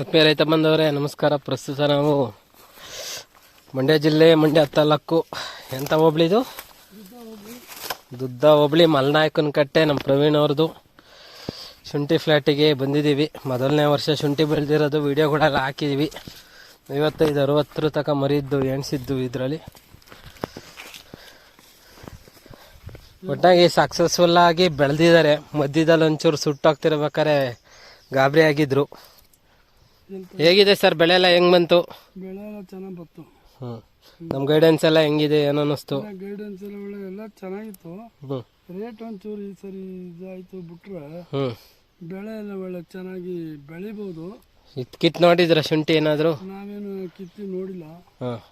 ಆತ್ಮೀಯ ರೈತ ಬಂದವರೇ, ನಮಸ್ಕಾರ. ಪ್ರಸ್ತುತ ನಾವು ಮಂಡ್ಯ ಜಿಲ್ಲೆ, ಮಂಡ್ಯ ತಾಲೂಕು. ಎಂಥ ಹೋಬ್ಳಿ ಇದು? ದುದ್ದ ಹೋಬ್ಳಿ, ಮಲ್ನಾಯಕನ ಕಟ್ಟೆ ನಮ್ಮ ಪ್ರವೀಣ್ ಅವ್ರದ್ದು ಶುಂಠಿ ಫ್ಲ್ಯಾಟಿಗೆ ಬಂದಿದ್ದೀವಿ. ಮೊದಲನೇ ವರ್ಷ ಶುಂಠಿ ಬೆಳೆದಿರೋದು ವಿಡಿಯೋಗಳೆಲ್ಲ ಹಾಕಿದ್ದೀವಿ ಐವತ್ತೈದು, ಅರವತ್ತರ ತನಕ ಮರಿದ್ದು, ಎಣಿಸಿದ್ದು ಇದರಲ್ಲಿ. ಒಟ್ಟಾಗಿ ಸಕ್ಸಸ್ಫುಲ್ಲಾಗಿ ಬೆಳೆದಿದ್ದಾರೆ. ಮಧ್ಯದಲ್ಲಿ ಒಂಚೂರು ಸುಟ್ಟೋಗ್ತಿರ್ಬೇಕಾರೆ ಗಾಬರಿ ಆಗಿದ್ರು. ಹೇಗಿದೆ ಸರ್ ಬೆಳೆ ಎಲ್ಲ ಹೆಂಗ್ ಬಂತು? ಬೆಳೆ ಎಲ್ಲ ಚೆನ್ನಾಗಿ ಬಂತು. ಹ್ಮ್. ನಮ್ ಗೈಡೆನ್ಸ್ ಎಲ್ಲ ಹೆಂಗಿದೆ ಏನೋ ಅನ್ನಿಸ್ತು? ಗೈಡೆನ್ಸ್ ಎಲ್ಲ ಒಳ್ಳೆ ಎಲ್ಲ ಚೆನ್ನಾಗಿತ್ತು. ಹ್ಮ್. ರೇಟ್ ಒಂಚೂರು ಈ ಸರಿ ಇದಾಯ್ತು ಬಿಟ್ರೆ ಹ್ಮ್. ಬೆಳೆ ಎಲ್ಲ ಒಳ್ಳೆ ಚೆನ್ನಾಗಿ ಬೆಳಿಬೋದು. ಇತ್ ಕಿತ್ ನೋಡಿದ್ರ ಶುಂಠಿ ಏನಾದ್ರು? ನಾವೇನು ಕಿತ್ತಿ ನೋಡಿಲ್ಲ. ಹಾ.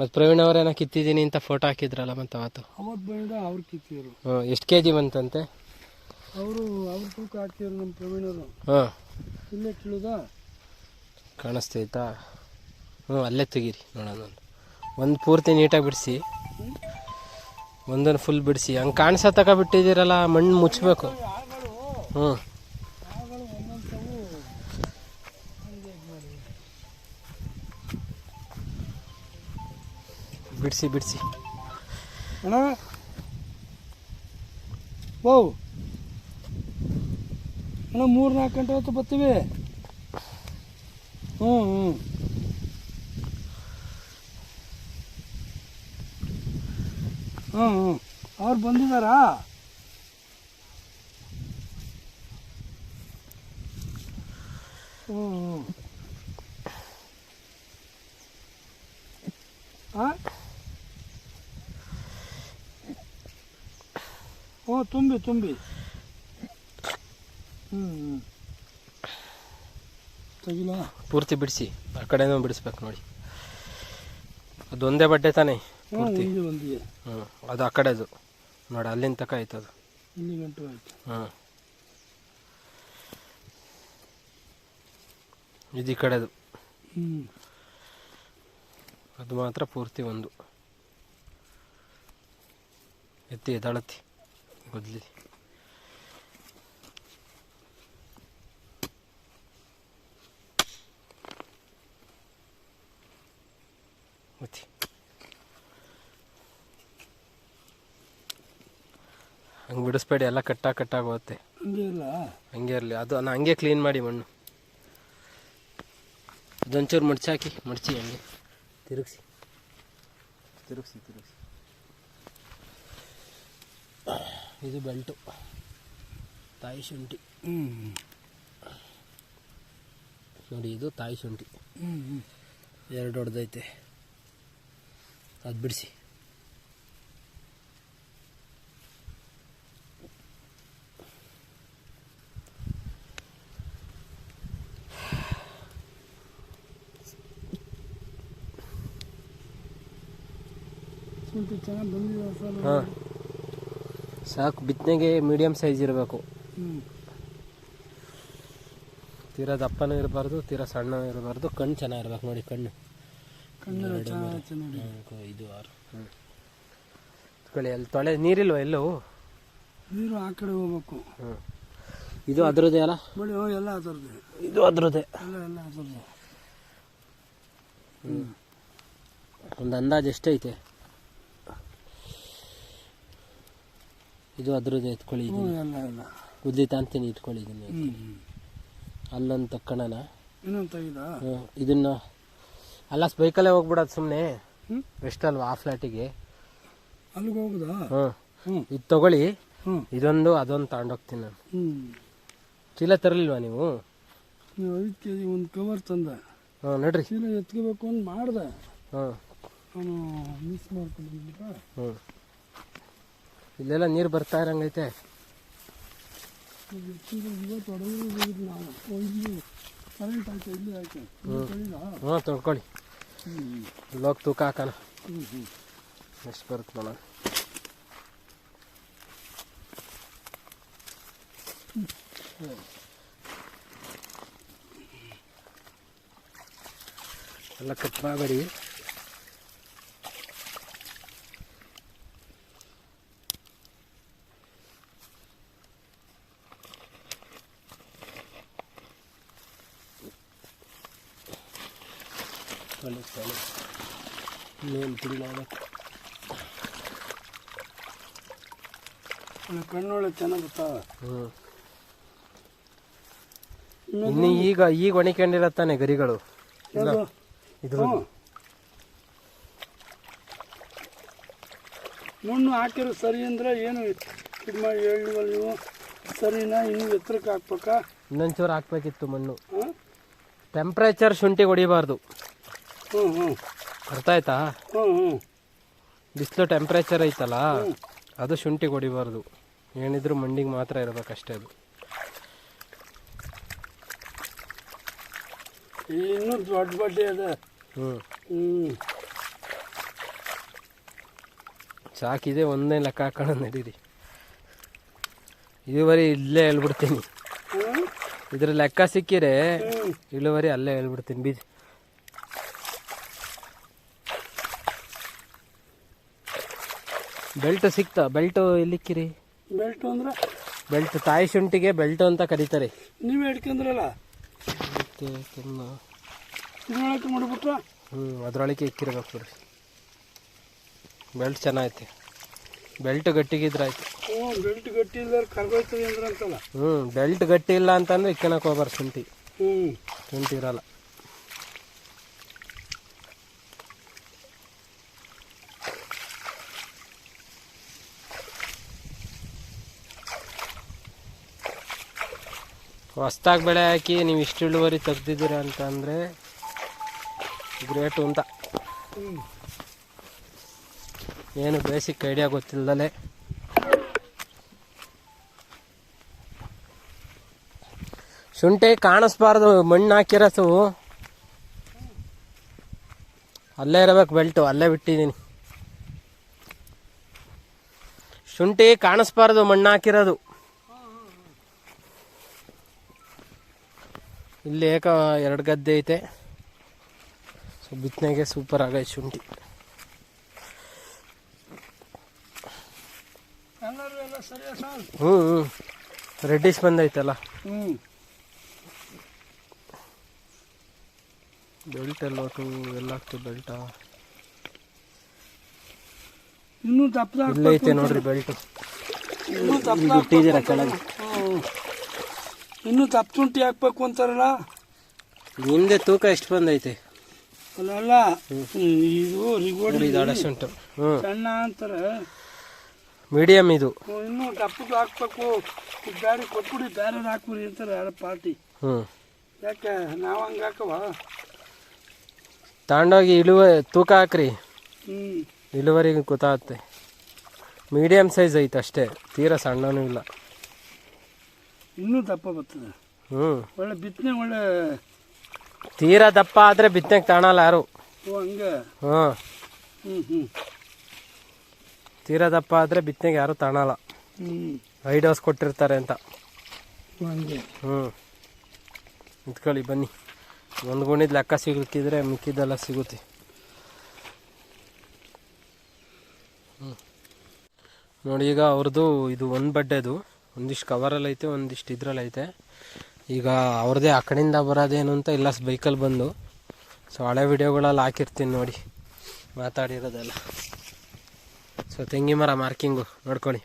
ಮತ್ ಪ್ರವೀಣ್ ಅವ್ರೇನ ಕಿತ್ತಿದೀನಿ ಅಂತ ಫೋಟೋ ಹಾಕಿದ್ರಲ್ಲ ಮತ್ತೆ ಅವತ್ತು? ಅವತ್ತು ಬಂದ ಅವ್ರು ಕಿತ್ತಿದ್ರು. ಹ್ಮ್ ಎಷ್ಟು ಕೆ ಜಿ ಬಂತಂತೆ? ಅವರು ಅವ್ರ ತೂಕ ಹಾಕ್ತಿದ್ರು ನಮ್ಮ ಪ್ರವೀಣರು. ಹಾ. ಇಲ್ಲೇ ಕೀಳುದಾ? ಕಾಣಿಸ್ತೈತಾ ಹ್ಞೂ, ಅಲ್ಲೇ ತೆಗೀರಿ ನೋಡೋಣ ಒಂದು. ಪೂರ್ತಿ ನೀಟಾಗಿ ಬಿಡಿಸಿ. ಒಂದನ್ನು ಫುಲ್ ಬಿಡಿಸಿ. ಹಂಗೆ ಕಾಣಿಸೋ ತಕ ಬಿಟ್ಟಿದ್ದೀರಲ್ಲ, ಮಣ್ಣು ಮುಚ್ಚಬೇಕು ಹ್ಞೂ. ಬಿಡಿಸಿ ಬಿಡಿಸಿ. ಅಣ್ಣ. ಮೂರು ನಾಲ್ಕು ಗಂಟೆ ಹೊತ್ತು ಬರ್ತೀವಿ. ಹ್ಞೂ ಹ್ಞೂ ಹ್ಞೂ ಹ್ಞೂ ಅವ್ರು ಬಂದಿದ್ದಾರಾ ಹ್ಞೂ ಹ್ಞೂ ಹಾಂ ಹ್ಞೂ ತುಂಬಿ ತುಂಬಿ ಹ್ಞೂ ಪೂರ್ತಿ ಬಿಡಿಸಿ ಆ ಕಡೆನೂ ಬಿಡಿಸ್ಬೇಕು ನೋಡಿ. ಅದೊಂದೇ ಬಡ್ಡೆ ತಾನೇ ಪೂರ್ತಿ. ಹ್ಞೂ ಅದು ಆ ಕಡೆದು. ನೋಡಿ ಅಲ್ಲಿಂದ ತಕ ಆಯ್ತು ಅದು. ಇಲ್ಲಿ ಗಂಟು ಆಯ್ತು. ಹ್ಞೂ ಇದು ಈ ಕಡೆದು. ಹ್ಞೂ ಅದು ಮಾತ್ರ ಪೂರ್ತಿ ಒಂದು. ಎತ್ತಿ ದಳತಿ ಗೊದ್ಲಿ ಒತ್ತಿ ಹಂಗೆ ಬಿಡಿಸ್ಬೇಡಿ ಎಲ್ಲ ಕಟ್ಟಾಗಿ ಕಟ್ಟಾಗಿ ಹೋಗುತ್ತೆ. ಹಂಗೆ ಇರಲಿ. ಅದು ನಾ ಹಂಗೆ ಕ್ಲೀನ್ ಮಾಡಿ ಮಣ್ಣು. ಅದೊಂಚೂರು ಮಡ್ಚಾಕಿ ಮಡ್ಚಿ ಹಂಗೆ. ತಿರುಗಿಸಿ. ತಿರುಗಿಸಿ ತಿರುಗಿಸಿ. ಇದು ಬೆಲ್ಟು. ತಾಯಿ ಶುಂಠಿ. ನೋಡಿ ಇದು ತಾಯಿ ಶುಂಠಿ. ಎರಡು ಹೊಡೆದೈತೆ ಅದು ಬಿಡಿಸಿ. ಹಾಂ. ಸಾಕು ಬಿತ್ತನೆಗೆ ಮೀಡಿಯಮ್ ಸೈಜ್ ಇರಬೇಕು. ತೀರಾ ದಪ್ಪನೂ ಇರಬಾರ್ದು ತೀರಾ ಸಣ್ಣ ಇರಬಾರ್ದು ಕಣ್ಣು ಚೆನ್ನಾಗಿರ್ಬೇಕು ನೋಡಿ ಕಣ್ಣು. ಕಣ್ಣು ಐದು ಆರು. ಅಲ್ಲಿ ತೊಳೆ ನೀರಿಲ್ವ ಎಲ್ಲೂ? ನೀರು ಆ ಕಡೆ ಹೋಗ್ಬೇಕು. ಇದು ಅದ್ರದ್ದೇ ಅಲ್ಲ? ಬಳಿ ಎಲ್ಲ ಅದರದೇ ಇದು ಅದ್ರದ್ದೇ. ಎಲ್ಲ ಎಲ್ಲ ಒಂದು ಅಂದಾಜು ಎಷ್ಟೈತೆ? ಇದು ಅದ್ರದ್ದು ಎತ್ಕೊಳ್ಳಿ ಎಲ್ಲ ಎಲ್ಲ ಉದ್ದಿ ತಾಂತೀನಿ ಇಟ್ಕೊಳ್ಳಿ ಇದನ್ನ ಅಲ್ಲೊಂದು ತಕ್ಕಣನ. ಇನ್ನೊಂದು ತೆಗಿದ? ಹ್ಮ್, ಇದನ್ನ ಅಲ್ಲ ಬೈಕಲ್ಲೇ ಹೋಗ್ಬಿಡೋದು ಸುಮ್ಮನೆ ಬೆಸ್ಟ್ ಅಲ್ವಾ ಆ ಫ್ಲಾಟಿಗೆ? ಅಲ್ಲಿಗೆ ಹೋಗುದಾ? ಹ್ಞೂ ಇದು ತಗೊಳ್ಳಿ. ಇದೊಂದು ಅದೊಂದು ತಗೊಂಡೋಗ್ತೀನಿ ನಾನು. ಚೀಲ ತರಲಿಲ್ವಾ ನೀವು? ನೀವು ಐದು ಕೆ ಜಿ ಒಂದು ಕವರ್ ತಂದೆ. ಹಾಂ ನಡ್ರಿ. ಚೀಲ ಎತ್ಕೋಬೇಕು ಅಂತ ಮಾಡಿದೆ. ಹಾಂ ನಾನು ಮಿಸ್ ಮಾಡ್ಕೊಂಡು ಹ್ಞೂ ಇಲ್ಲೆಲ್ಲ ನೀರು ಬರ್ತಾ ಇರಂಗೈತೆ. ಹ್ಞೂ ತೊಳ್ಕೊಳ್ಳಿ. ಇಲ್ಲೋಗಿ ತೂಕ ಹಾಕೋಣ. ಎಷ್ಟು ಬರುತ್ತೆ ನೋಡೋಣ. ಎಲ್ಲ ಕಟ್ ಮಾಡಬೇಡಿ. ಚಳಿ ಸ್ಥಳ ಇನ್ನೇನು ಒಳ್ಳೆ ಕಣ್ಣೊಳ್ಳೆ ಚೆನ್ನಾಗಿ ಬರ್ತಾವೆ ಹ್ಞೂ ಇನ್ನು ಈಗ ಈಗ ಒಣಕೊಂಡಿರತ್ತಾನೆ ಗರಿಗಳು? ಇಲ್ಲ. ಯಾವುದು? ಇದು ಮಣ್ಣು ಹಾಕಿರೋ ಸರಿ ಅಂದ್ರೆ ಏನು ಇದು ಮಾಡಿ ಹೇಳಿವಲ್ಲ ನೀವು? ಸರಿನಾ? ಇನ್ನು ಎತ್ತರಕ್ಕೆ ಹಾಕ್ಬೇಕಾ? ಇನ್ನೊಂಚೂರು ಹಾಕ್ಬೇಕಿತ್ತು ಮಣ್ಣು. ಟೆಂಪ್ರೇಚರ್ ಶುಂಠಿ ಹೊಡಿಬಾರ್ದು. ಹ್ಞೂ ಹ್ಞೂ ಅರ್ಥ ಆಯ್ತಾ ಹ್ಞೂ ಹ್ಞೂ ಬಿಸಿಲು ಟೆಂಪ್ರೇಚರ್ ಐತಲ್ಲ ಅದು ಶುಂಠಿ ಹೊಡಿಬಾರ್ದು ಏನಿದ್ರು ಮಂಡಿಗೆ ಮಾತ್ರ ಇರಬೇಕಷ್ಟೇ ಅದು. ಇನ್ನೂ ದೊಡ್ಡ ಬಡ್ಡಿ ಅದ. ಹ್ಞೂ ಹ್ಞೂ ಸಾಕಿದೆ ಒಂದೇ ಲೆಕ್ಕ ಹಾಕೋಣ ನಡೀರಿ. ಇಳುವರಿ ಇಲ್ಲೇ ಹೇಳ್ಬಿಡ್ತೀನಿ. ಇದ್ರ ಲೆಕ್ಕ ಸಿಕ್ಕಿರೆ ಇಳುವರಿ ಅಲ್ಲೇ ಹೇಳ್ಬಿಡ್ತೀನಿ ಬೀಜ ಬೆಲ್ಟ್ ಸಿಕ್ತಾ ಬೆಲ್ಟ್ ಎಲ್ಲಿಕ್ಕಿರಿ? ಬೆಲ್ಟ್ ಅಂದ್ರೆ? ಬೆಲ್ಟ್ ತಾಯಿ ಶುಂಠಿಗೆ ಬೆಲ್ಟ್ ಅಂತ ಕರೀತಾರೆ. ನೀವು ಇದ್ರೊಳಗೆ ಮಾಡಿಬಿಟ್ರ ಹ್ಞೂ ಅದ್ರೊಳಗೆ ಇಕ್ಕಿರ್ಬೇಕು ಬಿಡ್ರಿ. ಬೆಲ್ಟ್ ಚೆನ್ನಾಗೈತೆ. ಬೆಲ್ಟ್ ಗಟ್ಟಿಗಿದ್ರಾಯ್ತು ಹ್ಞೂ ಬೆಲ್ಟ್ ಗಟ್ಟಿ ಇಲ್ಲ ಕರ್ಗೋಯ್ತದೆ ಅಂದ್ರೆ ಅಂತಲ್ಲ ಹ್ಞೂ ಬೆಲ್ಟ್ ಗಟ್ಟಿ ಇಲ್ಲ ಅಂತಂದ್ರೆ ಇಕ್ಕಣಕ್ಕೆ ಹೋಗ್ಬಾರ್ದು ಶುಂಠಿ. ಹ್ಞೂ ಶುಂಠಿ ಇರಲ್ಲ. ಹೊಸ್ದಾಗಿ ಬೆಳೆ ಹಾಕಿ ನೀವು ಇಷ್ಟು ಇಳುವರಿ ತೆಗ್ದಿದ್ದೀರ ಅಂತಂದರೆ ಗ್ರೇಟು ಅಂತ. ಏನು ಬೇಸಿಕ್ ಐಡಿಯಾ ಗೊತ್ತಿಲ್ಲದಲೆ ಶುಂಠಿ ಕಾಣಿಸ್ಬಾರ್ದು, ಮಣ್ಣು ಹಾಕಿರೋದು ಅಲ್ಲೇ ಇರಬೇಕು ಬೆಲ್ಟು, ಅಲ್ಲೇ ಬಿಟ್ಟಿದ್ದೀನಿ ಶುಂಠಿ ಕಾಣಿಸ್ಬಾರ್ದು, ಮಣ್ಣು ಹಾಕಿರೋದು. ಇಲ್ಲಿ ಏಕ ಎರಡು ಗದ್ದೆ ಐತೆ. ಸೊ ಬಿತ್ತನೆಗೆ ಸೂಪರ್ ಆಗೈತೆ ಶುಂಠಿ. ಹ್ಞೂ ಹ್ಞೂ ರೆಡ್ಡಿಸ್ ಬಂದೈತಲ್ಲ? ಬೆಲ್ಟ್ ಎಲ್ಲ ಒಟ್ಟು ಎಲ್ಲ ಆಗ್ತದೆ ಬೆಲ್ಟ ಇನ್ನೂ ದಪ್ಪ ಇಲ್ಲೇ ಐತೆ ನೋಡ್ರಿ ಬೆಲ್ಟ್ ಇನ್ನೂ ಕೆಳಗೆ? ಇನ್ನೂ ದಪ್ಪ ಶುಂಠಿ ಹಾಕ್ಬೇಕು ಅಂತಾರಲ್ಲ? ಹಿಂದೆ ತೂಕ ಎಷ್ಟು ಬಂದೈತೆ? ಅಲ್ಲ ಇದು ರಿಗೋಡಿ ಅಡಶುಂಟು ಹ್ಞೂ ಸಣ್ಣ ಅಂತಾರೆ. ಮೀಡಿಯಮ್ ಇದು. ಇನ್ನು ದಪ್ಪದು ಹಾಕ್ಬೇಕು. ಗಾಡಿ ಕೊಟ್ಬಿಡಿ ಬೇರೆ ಹಾಕ್ಬಿಡಿ ಅಂತಾರೆ ಯಾರ ಪಾರ್ಟಿ. ಹ್ಞೂ ಯಾಕೆ ನಾವು ಹಂಗೆ ಹಾಕವ? ತಗೊಂಡೋಗಿ ಇಳುವ ತೂಕ ಹಾಕ್ರಿ. ಹ್ಞೂ ಇಳುವರಿಗೆ ಗೊತ್ತಾಗುತ್ತೆ. ಮೀಡಿಯಮ್ ಸೈಜ್ ಐತೆ ಅಷ್ಟೇ. ತೀರಾ ಸಣ್ಣನೂ ಇಲ್ಲ. ಇನ್ನೂ ದಪ್ಪ ಬರ್ತದೆ. ಹ್ಞೂ ಒಳ್ಳೆ ಬಿತ್ತನೆ ಒಳ್ಳೆ ತೀರಾ ದಪ್ಪ ಆದರೆ ಬಿತ್ತನೆಗೆ ತಾಣಲ್ಲ ಯಾರು? ಓ ಹಂಗೆ. ಹ್ಞೂ ಹ್ಞೂ ಹ್ಞೂ ತೀರಾ ದಪ್ಪ ಆದರೆ ಬಿತ್ತನೆಗೆ ಯಾರು ತಾಣಲ್ಲ. ಹ್ಞೂ ಐ ಡೋಸ್ ಕೊಟ್ಟಿರ್ತಾರೆ ಅಂತ. ಹಂಗೆ. ಹ್ಞೂ ನಿಂತ್ಕೊಳ್ಳಿ ಬನ್ನಿ. ಒಂದು ಗುಣಿದ ಲೆಕ್ಕ ಸಿಗುತ್ತಿದ್ರೆ ಮಿಕ್ಕಿದ್ದೆಲ್ಲ ಸಿಗುತ್ತೆ. ನೋಡಿ ಈಗ ಅವ್ರದ್ದು ಇದು ಒಂದು ಬಡ್ಡೆದು ಒಂದಿಷ್ಟು ಕವರಲ್ಲಿ ಐತೆ, ಒಂದಿಷ್ಟು ಇದ್ರಲ್ಲಿ ಐತೆ. ಈಗ ಅವ್ರದ್ದೇ ಆ ಕಡೆಯಿಂದ ಬರೋದೇನು ಅಂತ ಇಲ್ಲ ಬೈಕಲ್ಲಿ ಬಂದು. ಸೊ ಹಳೆ ವಿಡಿಯೋಗಳಲ್ಲಿ ಹಾಕಿರ್ತೀನಿ ನೋಡಿ, ಮಾತಾಡಿರೋದೆಲ್ಲ. ಸೊ ತೆಂಗಿ ಮರ ಮಾರ್ಕಿಂಗು ನೋಡ್ಕೊಳ್ಳಿ.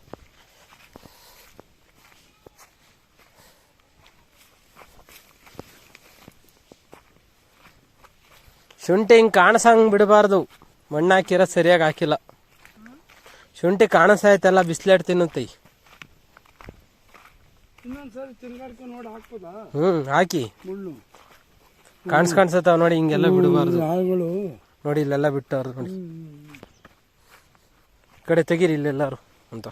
ಶುಂಠಿ ಹಿಂಗೆ ಕಾಣಿಸಂಗೆ ಬಿಡಬಾರ್ದು. ಮಣ್ಣು ಹಾಕಿರೋ ಸರಿಯಾಗಿ ಹಾಕಿಲ್ಲ. ಶುಂಠಿ ಕಾಣಿಸ್ತೈತೆಲ್ಲ ಬಿಸ್ಲೇಟ್ ತಿನ್ನುತ್ತೆ. ಹ್ಞೂ ಹಾಕಿ. ಕಾಣಿಸ್ ಕಾಣಿಸತ್ತಾವ ನೋಡಿ ಹಿಂಗೆಲ್ಲ ಬಿಡಬಾರ್ದು. ನೋಡಿ ಇಲ್ಲೆಲ್ಲ ಬಿಟ್ಟವ್ರು ನೋಡಿ. ಈ ಕಡೆ ತೆಗೀರಿ ಇಲ್ಲೆಲ್ಲಾರು ಅಂತ.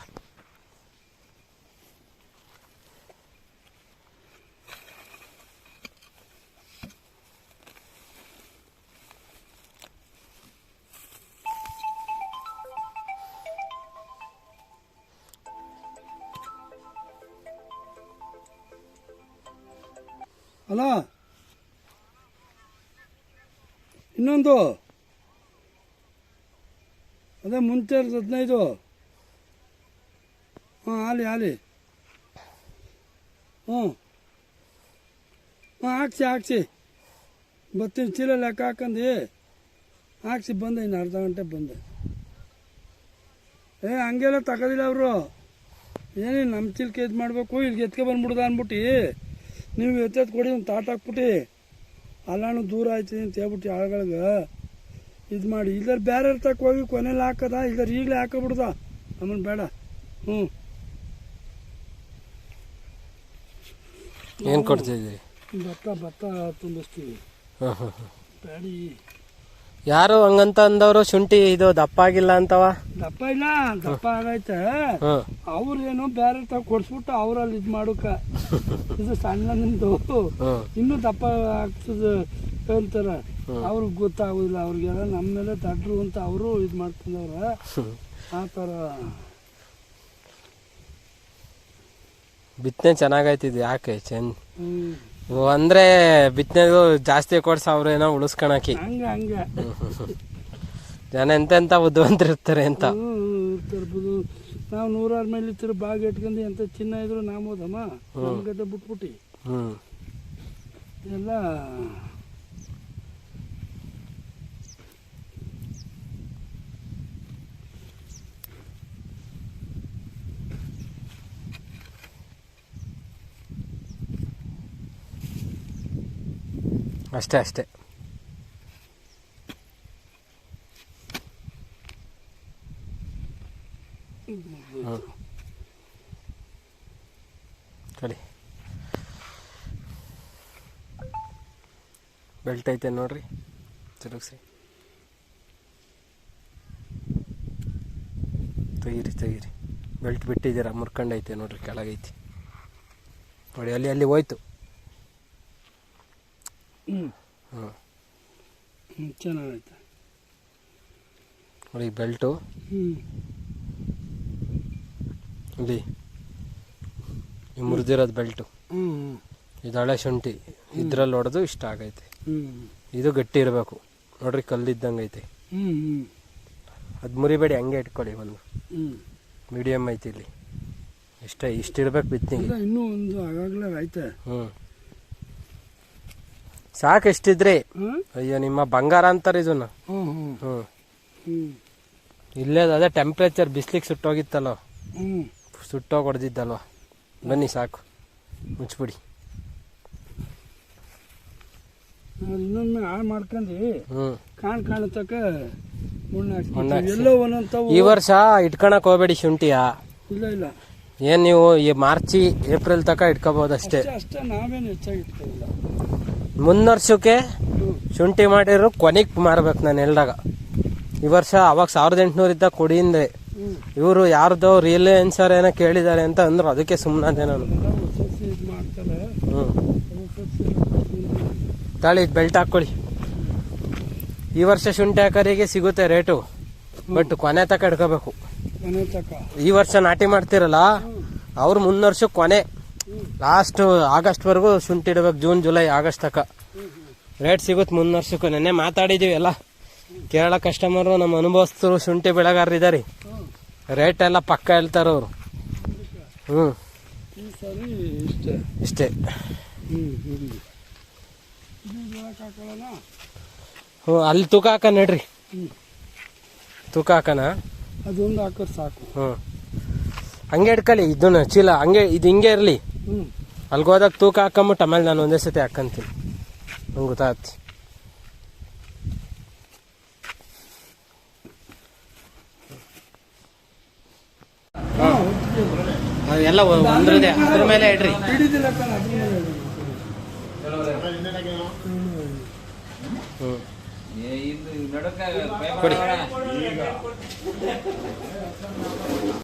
ಅಲ್ಲ? ಇನ್ನೊಂದು. ಅದೇ ಮುಂಚೆ ಹದಿನೈದು. ಹಾಂ ಆಲಿ ಆಲಿ ಹ್ಞೂ. ಹಾಂ ಹಾಕ್ಸಿ ಹಾಕ್ಸಿ. ಬರ್ತೀನಿ, ಚೀಲ ಲೆಕ್ಕ ಹಾಕಂದು ಹಾಕ್ಸಿ, ಬಂದೆ ಇನ್ನು ಅರ್ಧ ಗಂಟೆ ಬಂದೆ. ಏ, ಹಂಗೆಲ್ಲ ತಗೋದಿಲ್ಲ ಅವರು. ಏನೇನು ನಮ್ಮ ಚೀಲಕ್ಕೆ ಇದು ಮಾಡಬೇಕು, ಇಲ್ಲಿಗೆ ಎತ್ಕೊಂಡು ಬಂದ್ಬಿಡ್ದ ಅಂದ್ಬಿಟ್ಟು. ನೀವು ಎತ್ತೆತ್ ಕೊಡಿ ಒಂದು ತಾಟ್ ಹಾಕ್ಬಿಟ್ಟು. ಅಲ್ಲಾನು ದೂರ ಆಯ್ತು ಅಂತ ಹೇಳ್ಬಿಟ್ಟು ಆಳ್ಗಳಿಗೆ. ಇದು ಮಾಡಿ. ಇಲ್ಲರ ಬೇರೆ ತಕ್ಕ ಹೋಗಿ ಕೊನೆಯಲ್ಲಿ ಹಾಕದ ಇಲ್ಲರ ಈಗಲೇ ಹಾಕಬಿಡ್ದ. ನಮ್ಮನ್ನು ಬೇಡ. ಹ್ಞೂ. ಏನು ಕೊಡ್ತಿದ್ದೀರಿ ಭತ್ತ ಭತ್ತ ತುಂಬಿಸ್ತೀವಿ. ಹಾಂ ಹಾಂ ಹಾಂ ಯಾರು ಹಂಗಂತ ಅಂದವರು ಶುಂಠಿ ಇದು ದಪ್ಪ ಆಗಿಲ್ಲ ಅಂತವ? ದಪ್ಪ ಇಲ್ಲ ದಪ್ಪ ಆಗೈತೆ. ಅವ್ರೇನು ಬೇರೆ ಕೊಡ್ಸ್ಬಿಟ್ಟು ಅವ್ರಲ್ಲಿ ಇದು ಮಾಡೋಕ. ಇದು ಸಣ್ಣ ನಿಂದು ಇನ್ನೂ ದಪ್ಪ ಆಗ್ತದ ಹೇಳ್ತಾರ ಅವ್ರಿಗೆ ಗೊತ್ತಾಗುದಿಲ್ಲ ಅವ್ರಿಗೆಲ್ಲ ನಮ್ಮ ಮೇಲೆ ತಡ್ರು ಅಂತ ಅವರು ಇದು ಮಾಡ್ಕೊಂಡವ್ರ ಆ ಥರ ಬಿತ್ತನೆ ಚೆನ್ನಾಗೈತಿದ್ ಯಾಕೆ ಚೆಂದ? ಅಂದ್ರೆ ಬಿತ್ತನೆದು ಜಾಸ್ತಿ ಕೊಡ್ಸ ಅವ್ರೇನೋ ಉಳಿಸ್ಕೊಳಕಿ ಹಂಗೆ ಹಂಗೆ. ಜನ ಎಂತೆಂತ ಬುದ್ಧಿವಂತರಿರ್ತಾರೆ ಅಂತ. ನಾವು ನೂರಾರು ಮೇಲೆ ಇತ್ತಿರ ಬಾಗಿ ಇಟ್ಕೊಂಡು ಎಂತ ಚಿನ್ನ ಇದ್ರು ನಾಮೋದಮ್ಮ? ಗಡ್ಡೆ ಬಿಟ್ಬಿಟ್ಟು. ಎಲ್ಲ ಅಷ್ಟೇ ಅಷ್ಟೇ. ಕಡಿ ಬೆಲ್ಟ್ ಐತೆ ನೋಡ್ರಿ. ತಿರುಗಿಸಿ. ತೆಗೀರಿ ತೆಗೀರಿ. ಬೆಲ್ಟ್ ಬಿಟ್ಟಿದ್ದೀರಾ, ಮುರ್ಕಂಡೈತೆ ನೋಡ್ರಿ, ಕೆಳಗೈತಿ. ನೋಡಿ, ಅಲ್ಲಿ ಅಲ್ಲಿ ಹೋಯ್ತು. ಹ್ಞೂ ಚೆನ್ನಾಗೈತೆ ನೋಡಿ ಬೆಲ್ಟು. ಇಲ್ಲಿ ಈ ಮುರಿದಿರೋದು ಬೆಲ್ಟು. ಇದು ಹಳೆ ಶುಂಠಿ ಇದ್ರಲ್ಲಿ ಹೊಡೆದು ಇಷ್ಟ ಆಗೈತೆ. ಇದು ಗಟ್ಟಿ ಇರಬೇಕು. ನೋಡ್ರಿ ಕಲ್ಲಿದ್ದಂಗೆ ಐತೆ. ಅದು ಮುರಿಬೇಡಿ ಹಂಗೆ ಇಟ್ಕೊಳ್ಳಿ ಒಂದು. ಮೀಡಿಯಮ್ ಐತಿ ಇಲ್ಲಿ. ಇಷ್ಟ ಇಷ್ಟಿರ್ಬೇಕು ಬಿತ್ತಿ ಇನ್ನೂ ಒಂದು ಆಗಾಗಲೇ ಐತೆ ಹ್ಞೂ ಸಾಕು ಎಷ್ಟಿದ್ರಿ ಹಾಂ ಅಯ್ಯೋ ನಿಮ್ಮ ಬಂಗಾರ ಅಂತಾರೆ ಇದನ್ನ. ಹ್ಞೂ ಇಲ್ಲೇ ಅದೇ ಟೆಂಪ್ರೇಚರ್ ಬಿಸ್ಲಿಗೆ ಸುಟ್ಟೋಗಿತ್ತಲ್ಲೋ? ಹ್ಞೂ ಸುಟ್ಟೋಗಿ ಹೊಡೆದಿದ್ದಲ್ವ ಬನ್ನಿ ಸಾಕು. ಇನ್ನೊಮ್ಮೆ ಹಾಳು ಮಾಡ್ಕೊಂಡು ಕಾಣ್ ಕಾಣತಕ್ಕ. ಎಲ್ಲೋ ಒಂದೊಂದು ಈ ವರ್ಷ ಇಟ್ಕೊಳಕ್ ಹೋಗ್ಬೇಡಿ ಶುಂಠಿಯ. ಇಲ್ಲ ಇಲ್ಲ. ಏನ್ ನೀವು ಈ ಮಾರ್ಚಿ ಏಪ್ರಿಲ್ ತಕ ಇಟ್ಕೋಬಹುದು ಅಷ್ಟೇ ಅಷ್ಟೇ ಅಷ್ಟೇ ನಾವೇನು ಹೆಚ್ಚಾಗಿ ಇಟ್ಕೊಂಡಿಲ್ಲ ಮುಂದ್ ವರ್ಷಕ್ಕೆ ಶುಂಠಿ ಮಾಡಿರೋ ಕೊನೆಗ್ ಮಾರ್ಬೇಕು ನಾನು ಎಲ್ದಾಗ. ಈ ವರ್ಷ ಅವಾಗ ಸಾವಿರದ ಎಂಟುನೂರ ಇದ್ದ ಕೊಡಿಯಿಂದೆ. ಇವರು ಯಾರ್ದೋ ರಿಲಯನ್ಸರ್ ಏನೋ ಕೇಳಿದ್ದಾರೆ ಅಂತ ಅಂದ್ರು ಅದಕ್ಕೆ ಸುಮ್ಮನಾದೆ ನಾನು. ಇದು ತಾಳಿ ಬೆಲ್ಟ್ ಹಾಕೊಳ್ಳಿ. ಈ ವರ್ಷ ಶುಂಠಿ ಹಾಕರಿಗೆ ಸಿಗುತ್ತೆ ರೇಟು ಬಟ್ ಕೊನೆ ತಕ ತಕ. ಈ ವರ್ಷ ನಾಟಿ ಮಾಡ್ತಿರಲ್ಲ ಅವ್ರು ಮುಂದ್ ವರ್ಷ ಕೊನೆ. ಲಾಸ್ಟ್ ಆಗಸ್ಟ್ ವರೆಗೂ ಶುಂಠಿ ಇಡ್ಬೇಕು ಜೂನ್ ಜುಲೈ ಆಗಸ್ಟ್ ತಕ. ರೇಟ್ ಸಿಗುತ್ತೆ ಮುಂದ್ ವರ್ಷಕ್ಕೂ ನೆನ್ನೆ ಮಾತಾಡಿದೀವಿ ಎಲ್ಲ. ಕೇರಳ ಕಸ್ಟಮರು ನಮ್ಮ ಅನುಭವಸ್ಥರು ಶುಂಠಿ ಬೆಳೆಗಾರರು ಇದಾರೆ. ರೇಟ್ ಎಲ್ಲ ಪಕ್ಕ ಹೇಳ್ತಾರೆ ಅವರು. ಹ್ಞೂ ಇಷ್ಟೇ. ಇಷ್ಟೇ. ಹ್ಞೂ ಅಲ್ಲಿ ತೂಕ ಹಾಕ ನಡ್ರಿ. ತೂಕ ಹಾಕನ? ಅದೊಂದು ಹಾಕೋದು ಸಾಕು. ಹ್ಞೂ ಹಂಗೆ ಇಟ್ಕೊಳ್ಳಿ ಇದನ್ನ ಚೀಲ ಹಂಗೆ ಇದು ಹಿಂಗೆ ಇರಲಿ. ಹೋದಾಗ ತೂಕ ಹಾಕೊಂಬಿಟ್ಟು ಆಮೇಲೆ ನಾನು ಒಂದೇ ಸತಿ ಹಾಕಂತೀನಿ. ನಂಗೆ ಗೊತ್ತಾಯ್ತು ಎಲ್ಲ ಒಂದ್ರದೇ ಅದ್ರ ಮೇಲೆ ಇಡ್ರಿ. ಕೊಡಿ.